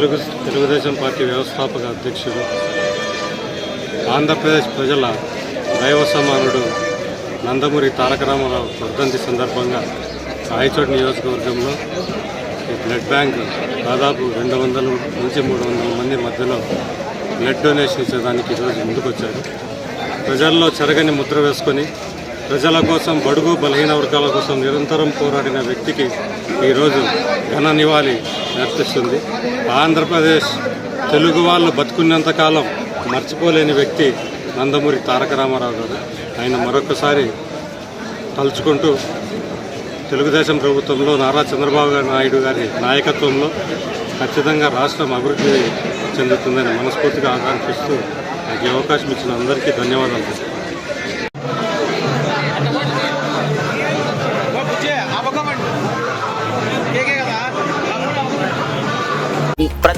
Telugu Telugu Desam party వ్యవస్థాపక అధ్యక్షుడు ఆంధ్రప్రదేశ్ ప్రజల దైవ సమానుడు నందమూరి తారక రామారావు వర్ధంతి సందర్భంగా రాయచోటి నియోజకవర్గంలో ఈ బ్లడ్ బ్యాంక్ దాదాపు రెండు వందల నుంచి మూడు వందల మంది మధ్యలో బ్లడ్ డొనేషన్ ఇచ్చేదానికి ఈరోజు ముందుకొచ్చారు. ప్రజల్లో చెరగని ముద్ర వేసుకొని ప్రజల కోసం బడుగు బలహీన వర్గాల కోసం నిరంతరం పోరాడిన వ్యక్తికి ఈరోజు ఘన నివాళి అర్పిస్తుంది ఆంధ్రప్రదేశ్ తెలుగు వాళ్ళు బతుకున్నంత కాలం మర్చిపోలేని వ్యక్తి నందమూరి తారక రామారావు గారు. ఆయన మరొకసారి తలుచుకుంటూ తెలుగుదేశం ప్రభుత్వంలో నారా చంద్రబాబు నాయుడు గారి నాయకత్వంలో ఖచ్చితంగా రాష్ట్రం అభివృద్ధి చెందుతుందని మనస్ఫూర్తిగా ఆకాంక్షిస్తూ నాకు అవకాశం ఇచ్చిన అందరికీ ధన్యవాదాలు.